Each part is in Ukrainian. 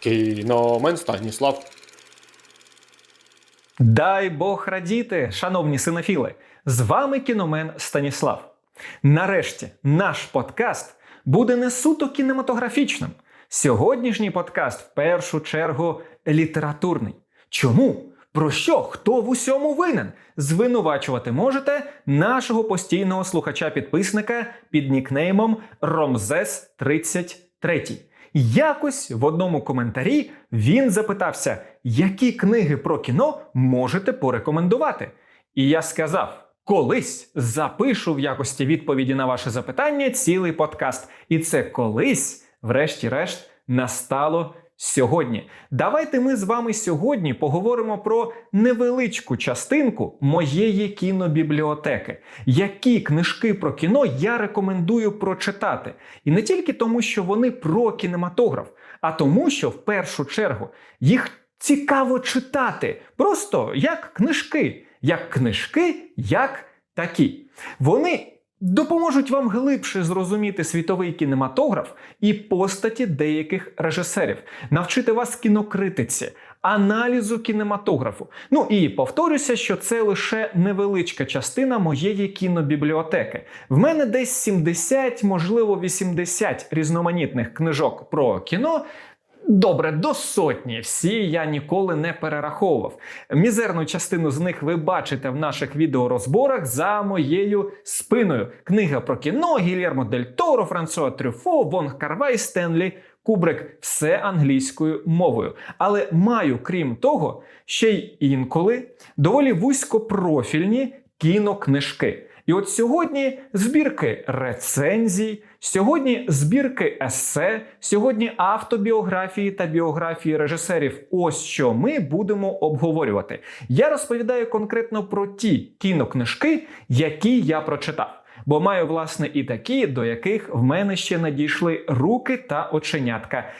Кіномен Станіслав. Дай Бог радіти, шановні синофіли! З вами кіномен Станіслав. Нарешті наш подкаст буде не суто кінематографічним. Сьогоднішній подкаст в першу чергу літературний. Чому? Про що? Хто в усьому винен? Звинувачувати можете нашого постійного слухача-підписника під нікнеймом Ромзес33. Якось в одному коментарі він запитався, які книги про кіно можете порекомендувати. І я сказав: колись запишу в якості відповіді на ваше запитання цілий подкаст. І це колись, врешті-решт, настало сьогодні. Давайте ми з вами сьогодні поговоримо про невеличку частинку моєї кінобібліотеки. Які книжки про кіно я рекомендую прочитати. І не тільки тому, що вони про кінематограф, а тому, що в першу чергу їх цікаво читати. Просто як книжки, як книжки, як такі. Вони допоможуть вам глибше зрозуміти світовий кінематограф і постаті деяких режисерів, навчити вас кінокритиці, аналізу кінематографу. Ну і повторюся, що це лише невеличка частина моєї кінобібліотеки. В мене десь 70, можливо, 80 різноманітних книжок про кіно. Добре, до сотні. Всі я ніколи не перераховував. Мізерну частину з них ви бачите в наших відеорозборах за моєю спиною. Книга про кіно Гільєрмо Дель Торо, Франсуа Трюфо, Вонг Карвай, Стенлі. Кубрик все англійською мовою. Але маю, крім того, ще й інколи доволі вузькопрофільні кінокнижки. І от сьогодні збірки рецензій, сьогодні збірки есе, сьогодні автобіографії та біографії режисерів. Ось що ми будемо обговорювати. Я розповідаю конкретно про ті кінокнижки, які я прочитав. Бо маю, власне, і такі, до яких в мене ще надійшли руки та оченятка.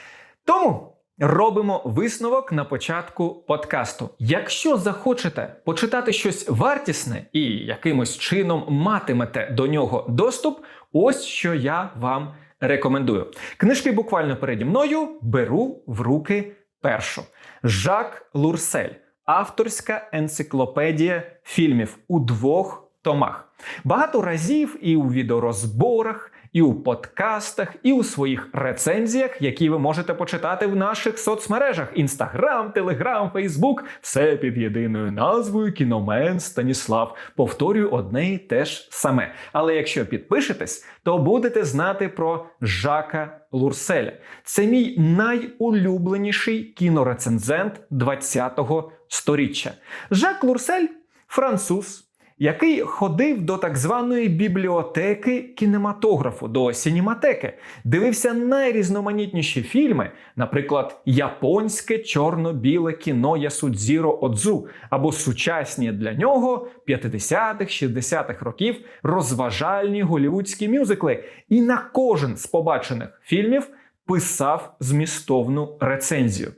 Тому робимо висновок на початку подкасту. Якщо захочете почитати щось вартісне і якимось чином матимете до нього доступ, ось що я вам рекомендую. Книжки буквально переді мною беру в руки першу. Жак Лурсель, авторська енциклопедія фільмів у двох томах. Багато разів і у відеорозборах, і у подкастах, і у своїх рецензіях, які ви можете почитати в наших соцмережах: Інстаграм, Телеграм, Фейсбук, все під єдиною назвою Кіномен Станіслав. Повторюю одне і те ж саме. Але якщо підпишетесь, то будете знати про Жака Лурселя. Це мій найулюбленіший кінорецензент 20-го сторіччя. Жак Лурсель француз який ходив до так званої бібліотеки кінематографу, до сінематеки, дивився найрізноманітніші фільми, наприклад, японське чорно-біле кіно Ясудзіро Одзу, або сучасні для нього 50-х, 60-х років розважальні голівудські мюзикли. І на кожен з побачених фільмів писав змістовну рецензію.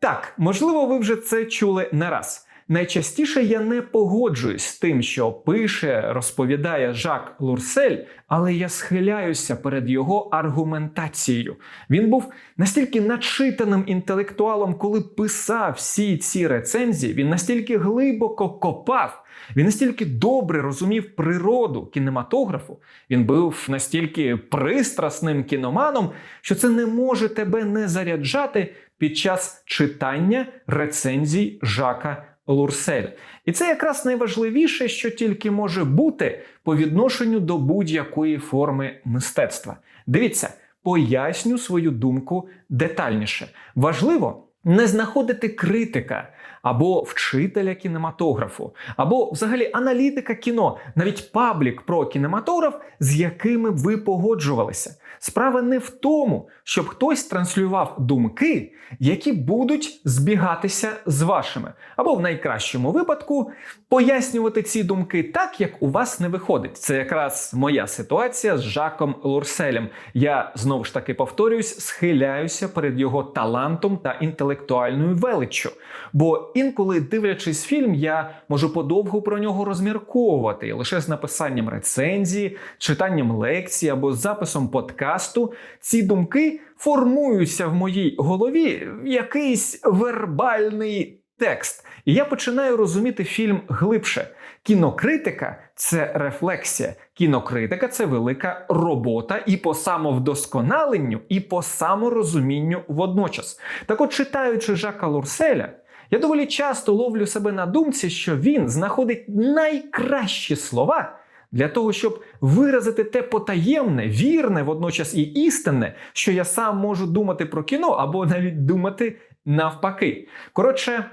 Так, можливо, ви вже це чули не раз. Найчастіше я не погоджуюсь з тим, що пише, розповідає Жак Лурсель, але я схиляюся перед його аргументацією. Він був настільки начитаним інтелектуалом, коли писав всі ці рецензії, він настільки глибоко копав. Він настільки добре розумів природу кінематографу, він був настільки пристрасним кіноманом, що це не може тебе не заряджати під час читання рецензій Жака Лурсель. І це якраз найважливіше, що тільки може бути по відношенню до будь-якої форми мистецтва. Дивіться, поясню свою думку детальніше. Важливо не знаходити критика або вчителя кінематографу, або взагалі аналітика кіно, навіть паблік про кінематограф, з якими ви погоджувалися. Справа не в тому, щоб хтось транслював думки, які будуть збігатися з вашими, або в найкращому випадку пояснювати ці думки так, як у вас не виходить. Це якраз моя ситуація з Жаком Лурселем. Я знову ж таки повторююсь, схиляюся перед його талантом та інтелектуальною величчю. Бо інколи, дивлячись фільм, я можу подовго про нього розмірковувати лише з написанням рецензії, читанням лекцій або записом подкасту ці думки формуються в моїй голові в якийсь вербальний текст. І я починаю розуміти фільм глибше. Кінокритика це рефлексія. Кінокритика це велика робота і по самовдосконаленню, і по саморозумінню водночас. Так от, читаючи Жака Лурселя, я доволі часто ловлю себе на думці, що він знаходить найкращі слова для того, щоб виразити те потаємне, вірне, водночас і істинне, що я сам можу думати про кіно або навіть думати навпаки. Коротше,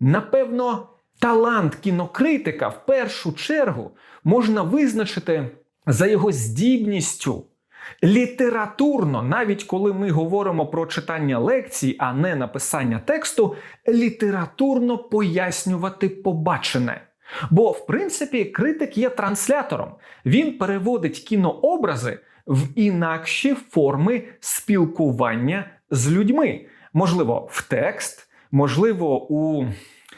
напевно, талант кінокритика в першу чергу можна визначити за його здібністю. Літературно, навіть коли ми говоримо про читання лекцій, а не написання тексту, літературно пояснювати побачене. Бо, в принципі, критик є транслятором. Він переводить кінообрази в інакші форми спілкування з людьми. Можливо, в текст, можливо, у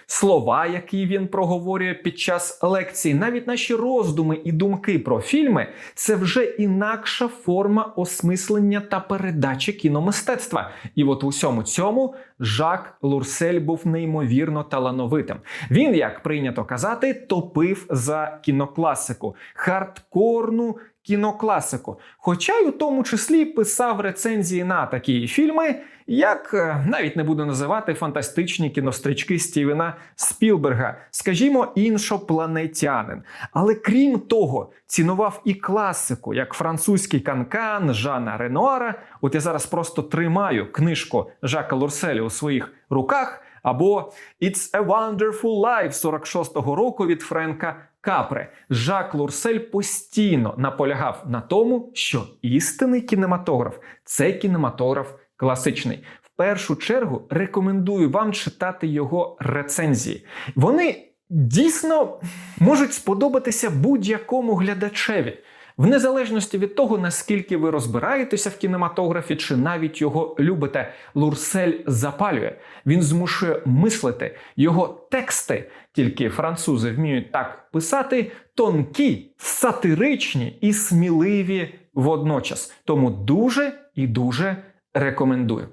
слова, які він проговорює під час лекції, навіть наші роздуми і думки про фільми це вже інакша форма осмислення та передачі кіномистецтва. І от у всьому цьому Жак Лурсель був неймовірно талановитим. Він, як прийнято казати, топив за кінокласику, хардкорну кінокласику. Хоча й у тому числі писав рецензії на такі фільми, як е, навіть не буду називати фантастичні кінострічки Стівена Спілберга, скажімо, іншопланетянин. Але крім того, цінував і класику, як французький канкан Жана Ренуара. От я зараз просто тримаю книжку Жака Лурселя у своїх руках. Або It's a Wonderful Life 46-го року від Френка Капре. Жак Лурсель постійно наполягав на тому, що істинний кінематограф це кінематограф класичний. В першу чергу рекомендую вам читати його рецензії. Вони дійсно можуть сподобатися будь-якому глядачеві. В незалежності від того, наскільки ви розбираєтеся в кінематографі чи навіть його любите, Лурсель запалює. Він змушує мислити. Його тексти, тільки французи вміють так писати, тонкі, сатиричні і сміливі водночас. Тому дуже і дуже рекомендую.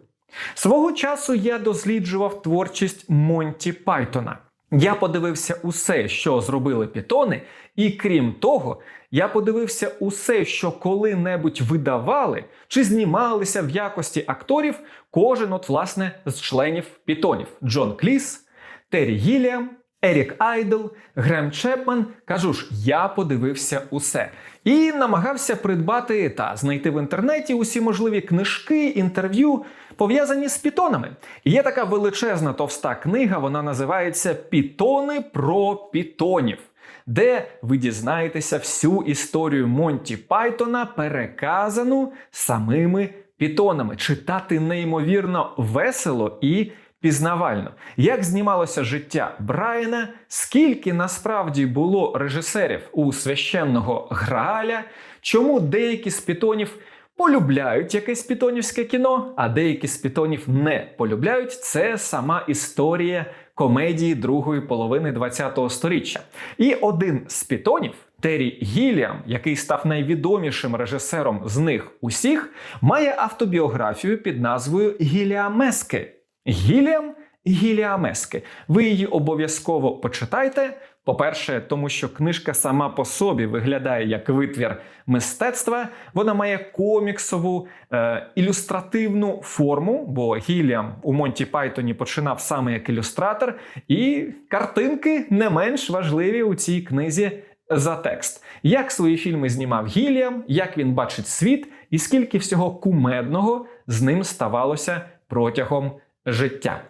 Свого часу я досліджував творчість Монті Пайтона. Я подивився усе, що зробили пітони, і крім того, я подивився усе, що коли-небудь видавали чи знімалися в якості акторів кожен, от, власне, з членів пітонів: Джон Кліс, Террі Гіліам, Ерік Айдл, Грем Чепман. Кажу ж, я подивився усе. І намагався придбати та знайти в інтернеті усі можливі книжки, інтерв'ю, пов'язані з пітонами. Є така величезна товста книга, вона називається Пітони про пітонів. Де ви дізнаєтеся всю історію Монті Пайтона, переказану самими пітонами. Читати неймовірно весело і пізнавально. Як знімалося життя Брайана, скільки насправді було режисерів у священного Грааля, чому деякі з пітонів полюбляють якесь пітонівське кіно, а деякі з пітонів не полюбляють. Це сама історія комедії другої половини ХХ століття. І один з пітонів. Террі Гіліам, який став найвідомішим режисером з них усіх, має автобіографію під назвою Гіліамески. Гіліам Гіліамески. Ви її обов'язково почитайте. По-перше, тому що книжка сама по собі виглядає як витвір мистецтва. Вона має коміксову е, ілюстративну форму, бо Гіліам у Монті Пайтоні починав саме як ілюстратор, і картинки не менш важливі у цій книзі за текст. Як свої фільми знімав Гіліам, як він бачить світ, і скільки всього кумедного з ним ставалося протягом життя.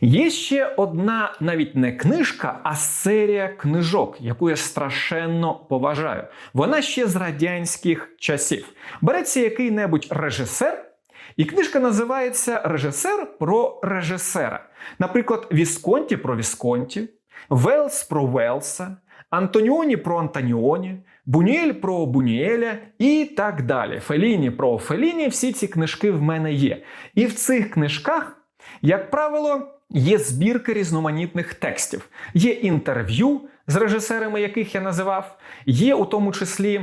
Є ще одна навіть не книжка, а серія книжок, яку я страшенно поважаю. Вона ще з радянських часів. Береться який-небудь режисер, і книжка називається Режисер про режисера. Наприклад, Вісконті про Вісконті, Велс про Велса, Антоніоні про Антоніоні, Бунюель про Бунюеля і так далі. Феліні про Феліні. Всі ці книжки в мене є. І в цих книжках Як правило, є збірки різноманітних текстів, є інтерв'ю з режисерами, яких я називав, є у тому числі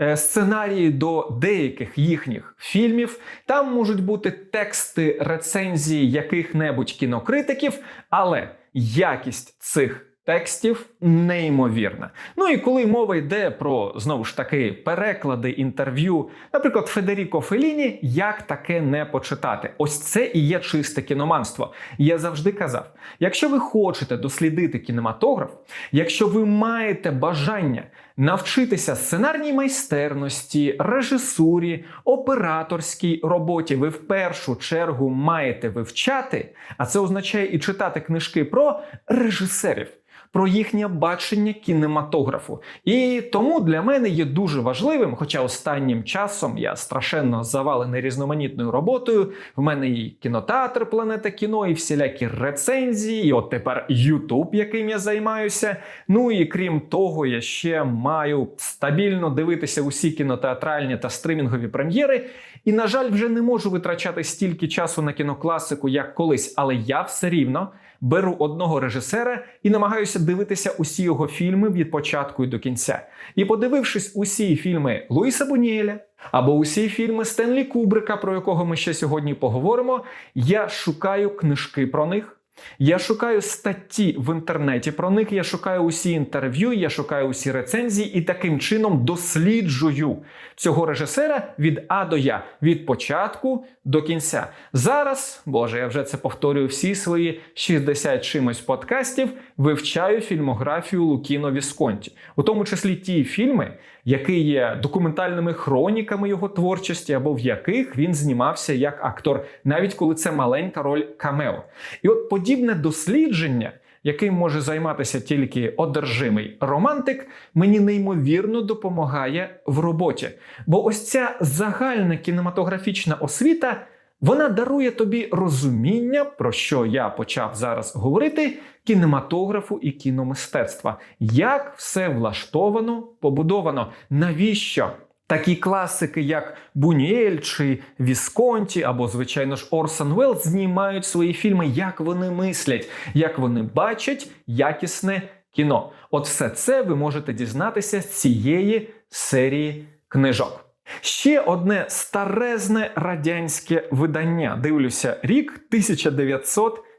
е, сценарії до деяких їхніх фільмів. Там можуть бути тексти рецензії яких-небудь кінокритиків, але якість цих текстів неймовірна. Ну і коли мова йде про знову ж таки переклади інтерв'ю, наприклад, Федеріко Феліні, як таке не почитати? Ось це і є чисте кіноманство. Я завжди казав: якщо ви хочете дослідити кінематограф, якщо ви маєте бажання навчитися сценарній майстерності, режисурі, операторській роботі, ви в першу чергу маєте вивчати, а це означає і читати книжки про режисерів. Про їхнє бачення кінематографу. І тому для мене є дуже важливим, хоча останнім часом я страшенно завалений різноманітною роботою. В мене і кінотеатр Планета кіно, і всілякі рецензії, і от тепер Ютуб, яким я займаюся. Ну і крім того, я ще маю стабільно дивитися усі кінотеатральні та стримінгові прем'єри. І, на жаль, вже не можу витрачати стільки часу на кінокласику, як колись, але я все рівно беру одного режисера і намагаюся дивитися усі його фільми від початку і до кінця. І подивившись усі фільми Луїса Буніеля або усі фільми Стенлі Кубрика, про якого ми ще сьогодні поговоримо, я шукаю книжки про них. Я шукаю статті в інтернеті про них, я шукаю усі інтерв'ю, я шукаю усі рецензії і таким чином досліджую цього режисера від А до Я, від початку до кінця. Зараз, боже, я вже це повторюю всі свої 60 чимось подкастів, вивчаю фільмографію Лукіно Вісконті, у тому числі ті фільми, які є документальними хроніками його творчості, або в яких він знімався як актор, навіть коли це маленька роль камео. І от подібне дослідження. Яким може займатися тільки одержимий романтик, мені неймовірно допомагає в роботі. Бо ось ця загальна кінематографічна освіта вона дарує тобі розуміння, про що я почав зараз говорити: кінематографу і кіномистецтва. Як все влаштовано, побудовано, навіщо? Такі класики, як Бунюель чи Вісконті, або, звичайно ж, Орсон Уеллс знімають свої фільми, як вони мислять, як вони бачать якісне кіно. От все це ви можете дізнатися з цієї серії книжок. Ще одне старезне радянське видання. Дивлюся, рік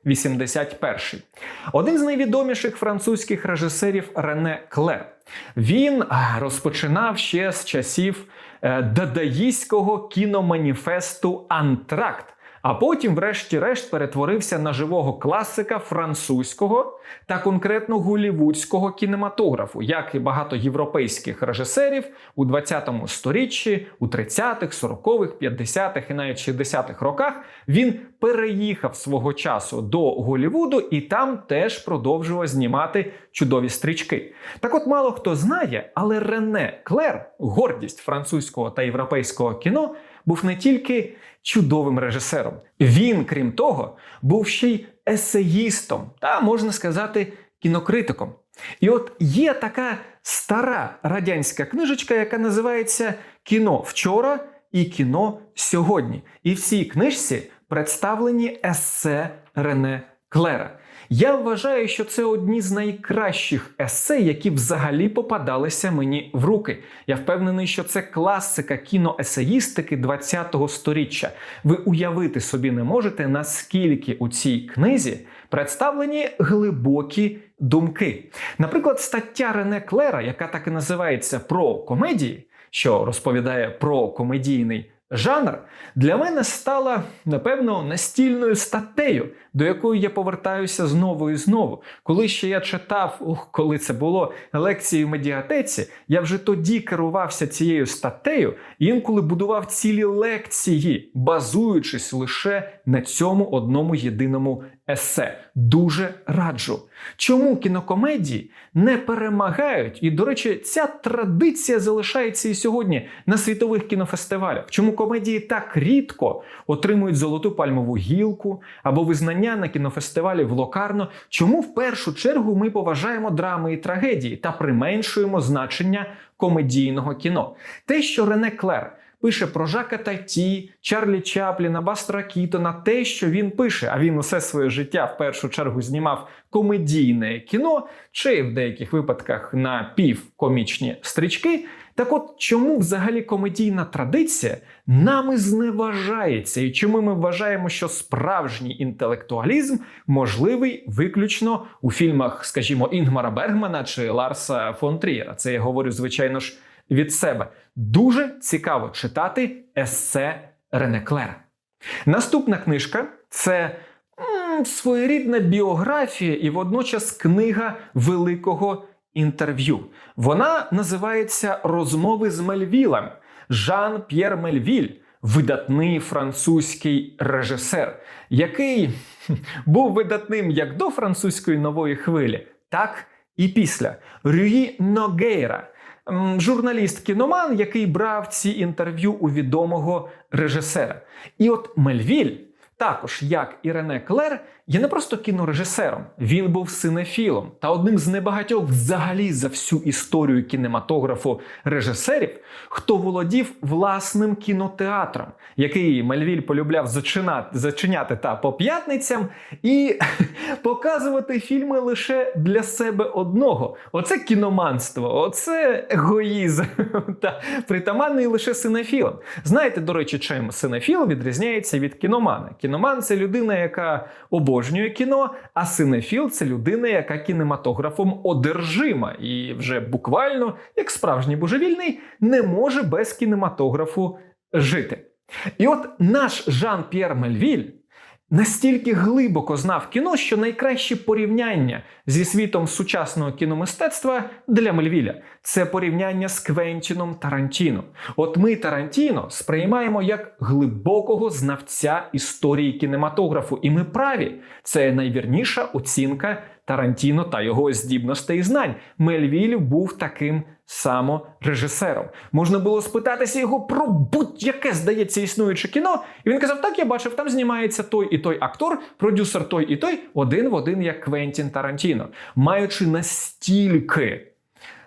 1981. Один з найвідоміших французьких режисерів Рене Кле. Він розпочинав ще з часів дадаїського кіноманіфесту Антракт. А потім, врешті-решт, перетворився на живого класика французького та конкретно голівудського кінематографу, як і багато європейських режисерів у 20 сторіччі, у 30-х, 40-х, 50-х і навіть 60-х роках він переїхав свого часу до Голівуду і там теж продовжував знімати чудові стрічки. Так от мало хто знає, але Рене Клер, гордість французького та європейського кіно, був не тільки чудовим режисером. Він, крім того, був ще й есеїстом та, можна сказати, кінокритиком. І от є така стара радянська книжечка, яка називається Кіно вчора і кіно сьогодні. І в цій книжці представлені есе Рене Клера. Я вважаю, що це одні з найкращих есе, які взагалі попадалися мені в руки. Я впевнений, що це класика кіноесеїстики 20-го сторіччя. Ви уявити собі не можете, наскільки у цій книзі представлені глибокі думки. Наприклад, стаття Рене Клера, яка так і називається про комедії, що розповідає про комедійний жанр, для мене стала, напевно, настільною статтею, до якої я повертаюся знову і знову. Коли ще я читав, ух, коли це було лекції в медіатеці, я вже тоді керувався цією статтею і інколи будував цілі лекції, базуючись лише на цьому одному єдиному есе. Дуже раджу. Чому кінокомедії не перемагають? І, до речі, ця традиція залишається і сьогодні на світових кінофестивалях. Чому комедії так рідко отримують золоту пальмову гілку або визнання на кінофестивалі в Локарно? Чому в першу чергу ми поважаємо драми і трагедії та применшуємо значення комедійного кіно? Те, що Рене Клер пише про Жака Таті, Чарлі Чапліна, Бастера Кітона, те, що він пише. А він усе своє життя в першу чергу знімав комедійне кіно, чи в деяких випадках напівкомічні стрічки. Так от чому взагалі комедійна традиція нами зневажається, і чому ми вважаємо, що справжній інтелектуалізм можливий виключно у фільмах, скажімо, Інгмара Бергмана чи Ларса фон Трієра? Це я говорю, звичайно ж, від себе. Дуже цікаво читати есе Рене Клера. Наступна книжка це своєрідна біографія і водночас книга великого інтерв'ю. Вона називається Розмови з Мельвілем. Жан П'єр Мельвіль, видатний французький режисер, який був видатним як до французької нової хвилі, так і після. Рюї Ногейра, журналіст-кіноман, який брав ці інтерв'ю у відомого режисера. І от Мельвіль, також як і Рене Клер, є не просто кінорежисером, він був синефілом та одним з небагатьох взагалі за всю історію кінематографу режисерів, хто володів власним кінотеатром, який Мельвіль полюбляв зачинати, зачиняти та по п'ятницям і показувати фільми лише для себе одного. Оце кіноманство, оце егоїзм та притаманний лише синефілам. Знаєте, до речі, чим синефіл відрізняється від кіномана? Кіноман це людина, яка обожнює кіно, а синефіл це людина, яка кінематографом одержима і вже буквально, як справжній божевільний, не може без кінематографу жити. І от наш Жан-П'єр Мельвіль настільки глибоко знав кіно, що найкраще порівняння зі світом сучасного кіномистецтва для Мельвіля це порівняння з Квентіном Тарантіно. От ми Тарантіно сприймаємо як глибокого знавця історії кінематографу, і ми праві. Це найвірніша оцінка Тарантіно та його здібностей і знань. Мельвіль був таким само режисером. Можна було спитатися його про будь-яке, здається, існуюче кіно. І він казав: так, я бачив, там знімається той і той актор, продюсер той і той, один в один, як Квентін Тарантіно, маючи настільки.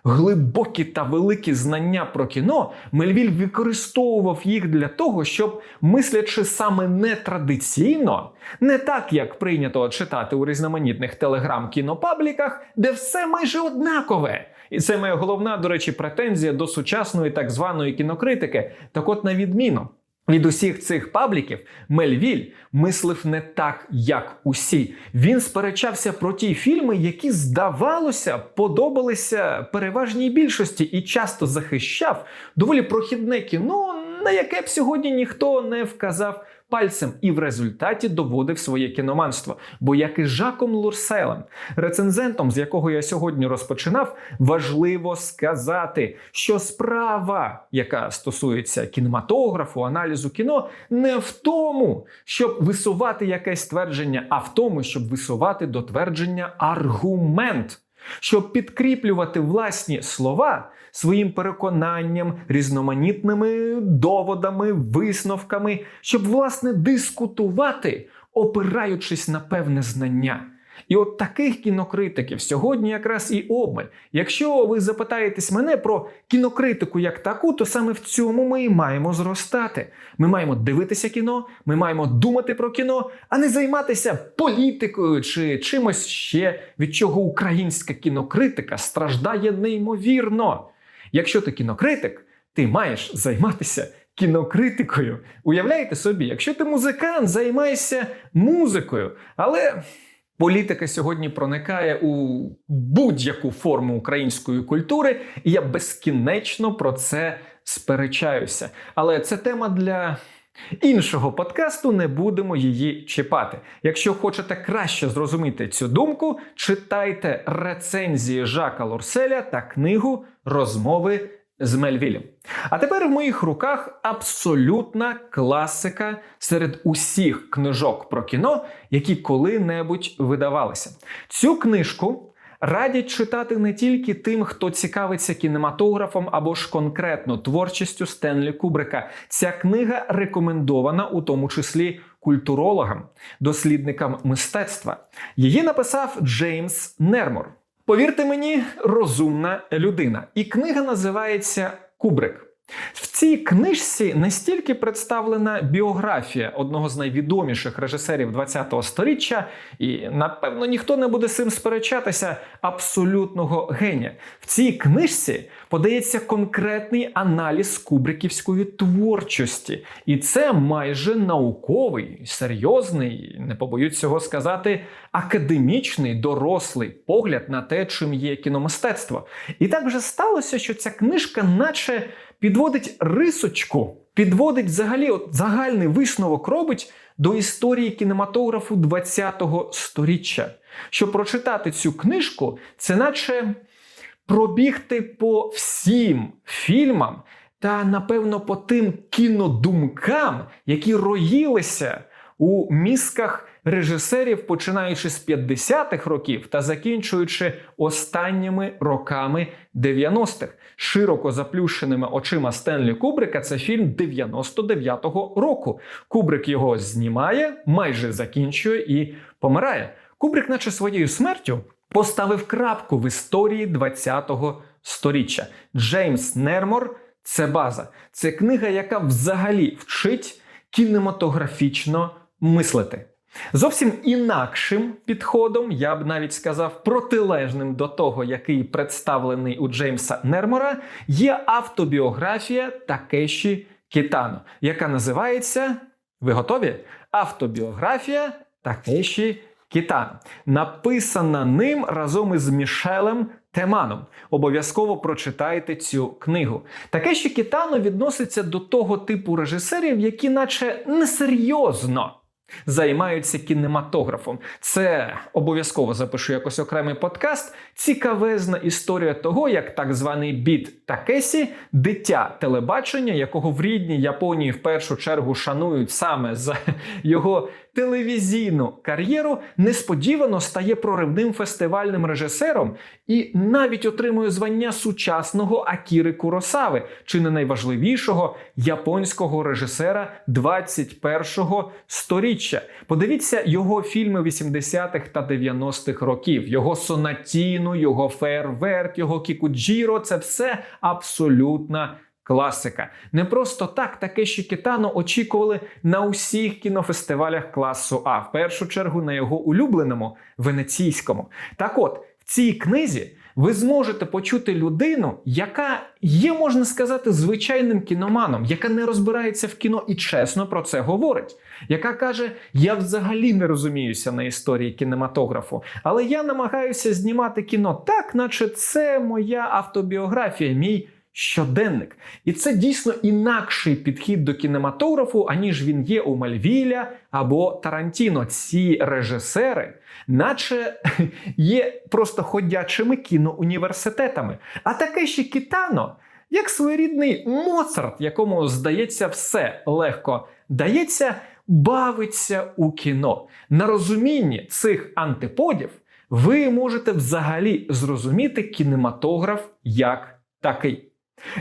Глибокі та великі знання про кіно Мельвіль використовував їх для того, щоб, мислячи саме нетрадиційно, не так як прийнято читати у різноманітних телеграм-кінопабліках, де все майже однакове. І це моя головна, до речі, претензія до сучасної так званої кінокритики. Так от, на відміну. Від усіх цих пабліків Мельвіль мислив не так, як усі. Він сперечався про ті фільми, які, здавалося, подобалися переважній більшості і часто захищав доволі прохідне кіно, на яке б сьогодні ніхто не вказав пальцем, і в результаті доводив своє кіноманство. Бо як і Жаком Лурселем, рецензентом, з якого я сьогодні розпочинав, важливо сказати, що справа, яка стосується кінематографу, аналізу кіно, не в тому, щоб висувати якесь твердження, а в тому, щоб висувати до твердження аргумент. Щоб підкріплювати власні слова своїм переконанням, різноманітними доводами, висновками, щоб власне дискутувати, опираючись на певне знання. І от таких кінокритиків сьогодні якраз і обмаль. Якщо ви запитаєтесь мене про кінокритику як таку, то саме в цьому ми і маємо зростати. Ми маємо дивитися кіно, ми маємо думати про кіно, а не займатися політикою чи чимось ще, від чого українська кінокритика страждає неймовірно. Якщо ти кінокритик, ти маєш займатися кінокритикою. Уявляєте собі, якщо ти музикант, займайся музикою. Але політика сьогодні проникає у будь-яку форму української культури, і я безкінечно про це сперечаюся. Але це тема для. Іншого подкасту не будемо її чіпати. Якщо хочете краще зрозуміти цю думку, читайте рецензії Жака Лорселя та книгу Розмови з Мельвілем. А тепер в моїх руках абсолютна класика серед усіх книжок про кіно, які коли-небудь видавалися. Цю книжку. Радять читати не тільки тим, хто цікавиться кінематографом або ж конкретно творчістю Стенлі Кубрика. Ця книга рекомендована у тому числі культурологам, дослідникам мистецтва. Її написав Джеймс Нермор. Повірте мені, розумна людина. І книга називається Кубрик. В цій книжці не стільки представлена біографія одного з найвідоміших режисерів ХХ століття, і напевно ніхто не буде з цим сперечатися абсолютного генія. В цій книжці подається конкретний аналіз кубриківської творчості, і це майже науковий, серйозний, не побоюсь цього сказати, академічний дорослий погляд на те, чим є кіномистецтво. І так вже сталося, що ця книжка, наче підводить рисочку, підводить взагалі от загальний висновок робить до історії кінематографу ХХ століття. Щоб прочитати цю книжку, це наче пробігти по всім фільмам та, напевно, по тим кінодумкам, які роїлися у мізках режисерів, починаючи з 50-х років та закінчуючи останніми роками 90-х. Широко заплющеними очима Стенлі Кубрика це фільм 99-го року. Кубрик його знімає, майже закінчує і помирає. Кубрик, наче своєю смертю, поставив крапку в історії 20-го сторіччя. Джеймс Нермор це база. Це книга, яка взагалі вчить кінематографічно мислити. Зовсім інакшим підходом, я б навіть сказав, протилежним до того, який представлений у Джеймса Нермора, є автобіографія Такеші Кітано, яка називається. Ви готові? Автобіографія Такеші Кітано. Написана ним разом із Мішелем Теманом. Обов'язково прочитайте цю книгу. Такеші Кітано відноситься до того типу режисерів, які, наче несерйозно займаються кінематографом. Це обов'язково запишу якось окремий подкаст. Цікавезна історія того, як так званий біт Такесі, дитя телебачення, якого в рідній Японії в першу чергу шанують саме за його телевізійну кар'єру, несподівано стає проривним фестивальним режисером і навіть отримує звання сучасного Акіри Куросави, чи не найважливішого японського режисера 21-го сторіччя. Подивіться його фільми 80-х та 90-х років, його сонатіну, його фейерверк, його кікуджіро це все абсолютна класика. Не просто так таке ще Кітано очікували на усіх кінофестивалях класу А, в першу чергу на його улюбленому венеційському. Так от, в цій книзі ви зможете почути людину, яка є, можна сказати, звичайним кіноманом, яка не розбирається в кіно і чесно про це говорить, яка каже: Я взагалі не розуміюся на історії кінематографу, але я намагаюся знімати кіно так, наче це моя автобіографія, мій. Щоденник, і це дійсно інакший підхід до кінематографу, аніж він є у Мальвіля або Тарантіно. Ці режисери, наче є просто ходячими кіноуніверситетами. А таке ще Кітано, як своєрідний Моцарт, якому здається все легко дається, бавиться у кіно. На розумінні цих антиподів ви можете взагалі зрозуміти кінематограф як такий.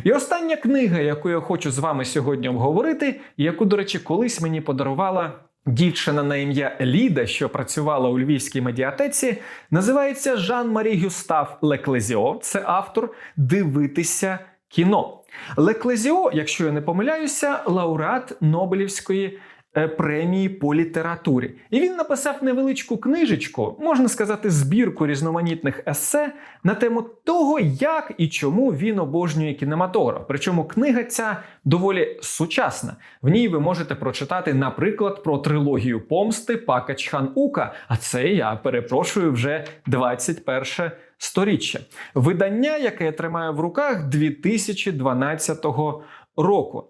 І остання книга, яку я хочу з вами сьогодні обговорити, яку, до речі, колись мені подарувала дівчина на ім'я Ліда, що працювала у львівській медіатеці, називається Жан-Марі Гюстав Леклезіо. Це автор Дивитися кіно. Леклезіо, якщо я не помиляюся, лауреат Нобелівської премії по літературі. І він написав невеличку книжечку, можна сказати, збірку різноманітних есе на тему того, як і чому він обожнює кінематограф. Причому книга ця доволі сучасна. В ній ви можете прочитати, наприклад, про трилогію помсти Пака Чхан Ука. А це я перепрошую вже 21 сторіччя. Видання, яке я тримаю в руках 2012 року.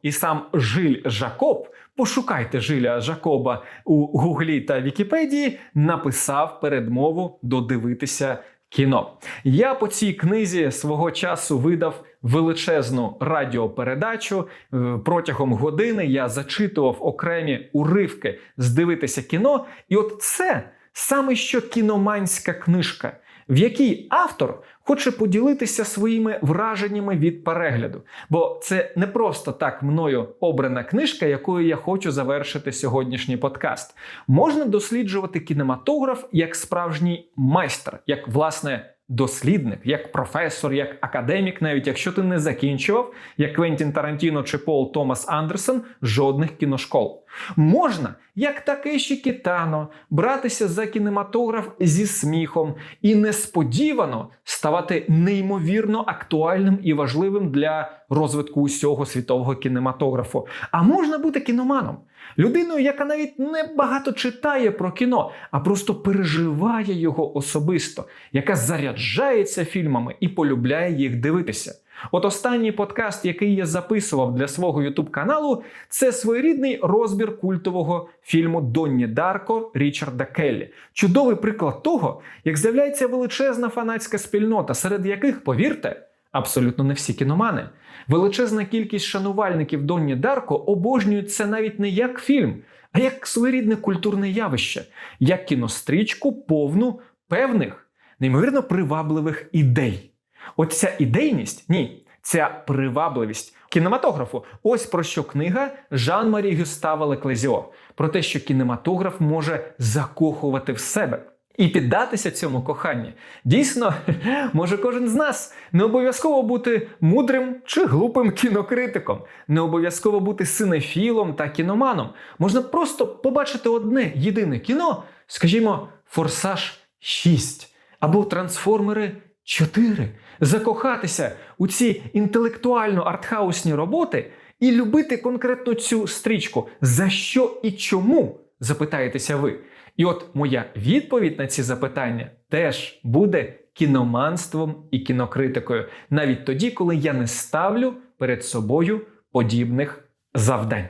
І сам Жиль Жакоб, пошукайте Жиля Жакоба у Гуглі та Вікіпедії, написав передмову додивитися кіно. Я по цій книзі свого часу видав величезну радіопередачу. Е, Протягом години я зачитував окремі уривки здивитися кіно. І от це саме що кіноманська книжка в якій автор хоче поділитися своїми враженнями від перегляду. Бо це не просто так мною обрана книжка, якою я хочу завершити сьогоднішній подкаст. Можна досліджувати кінематограф як справжній майстер, як власне дослідник, як професор, як академік, навіть якщо ти не закінчував, як Квентін Тарантіно чи Пол Томас Андерсон, жодних кіношкол. Можна, як Такеші Кітано, братися за кінематограф зі сміхом і несподівано ставати неймовірно актуальним і важливим для розвитку усього світового кінематографу. А можна бути кіноманом, людиною, яка навіть не багато читає про кіно, а просто переживає його особисто, яка заряджається фільмами і полюбляє їх дивитися. От останній подкаст, який я записував для свого youtube каналу, це своєрідний розбір культового фільму Донні Дарко Річарда Келлі. Чудовий приклад того, як з'являється величезна фанатська спільнота, серед яких, повірте, абсолютно не всі кіномани. Величезна кількість шанувальників Донні Дарко обожнюють це навіть не як фільм, а як своєрідне культурне явище, як кінострічку повну певних, неймовірно привабливих ідей. От ця ідейність, ні, ця привабливість кінематографу. Ось про що книга Жан-Марі Гюстава Леклезіо. Про те, що кінематограф може закохувати в себе. І піддатися цьому коханню. Дійсно, може кожен з нас не обов'язково бути мудрим чи глупим кінокритиком, не обов'язково бути синефілом та кіноманом. Можна просто побачити одне єдине кіно, скажімо, Форсаж 6 або Трансформери 4, закохатися у ці інтелектуально артхаусні роботи і любити конкретно цю стрічку. За що і чому? запитаєтеся ви. І от моя відповідь на ці запитання теж буде кіноманством і кінокритикою, навіть тоді, коли я не ставлю перед собою подібних завдань.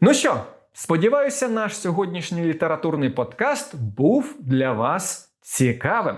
Ну що, сподіваюся, наш сьогоднішній літературний подкаст був для вас цікавим.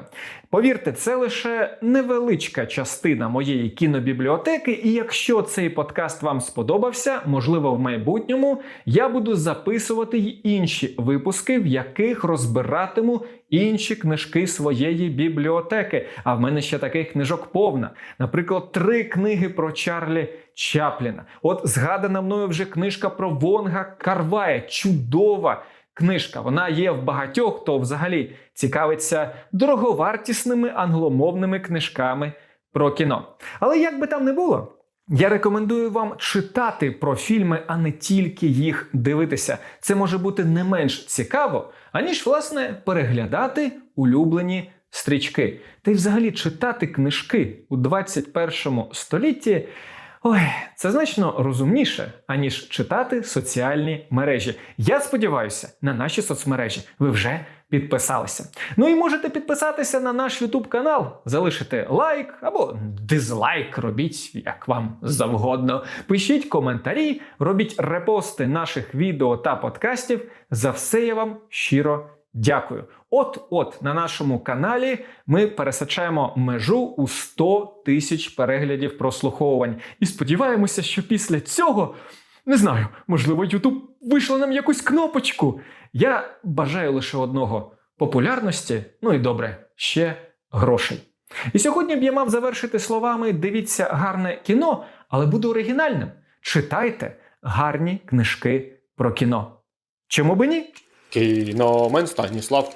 Повірте, це лише невеличка частина моєї кінобібліотеки, і якщо цей подкаст вам сподобався, можливо, в майбутньому я буду записувати й інші випуски, в яких розбиратиму інші книжки своєї бібліотеки. А в мене ще таких книжок повна. Наприклад, три книги про Чарлі Чапліна. От згадана мною вже книжка про Вонга Карвая. Чудова книжка. Вона є в багатьох, хто взагалі цікавиться дороговартісними англомовними книжками про кіно. Але як би там не було. Я рекомендую вам читати про фільми, а не тільки їх дивитися. Це може бути не менш цікаво, аніж, власне, переглядати улюблені стрічки. Та й взагалі читати книжки у 21 столітті. Ой, це значно розумніше, аніж читати соціальні мережі. Я сподіваюся, на наші соцмережі ви вже підписалися. Ну і можете підписатися на наш YouTube канал, залишити лайк або дизлайк, робіть як вам завгодно. Пишіть коментарі, робіть репости наших відео та подкастів. За все я вам щиро дякую. От-от на нашому каналі ми пересичаємо межу у 100 тисяч переглядів прослуховувань. І сподіваємося, що після цього. Не знаю, можливо, YouTube вийшло нам якусь кнопочку. Я бажаю лише одного популярності, ну і добре, ще грошей. І сьогодні б я мав завершити словами: дивіться гарне кіно, але буду оригінальним. Читайте гарні книжки про кіно. Чому би ні? Кіномен Станіслав.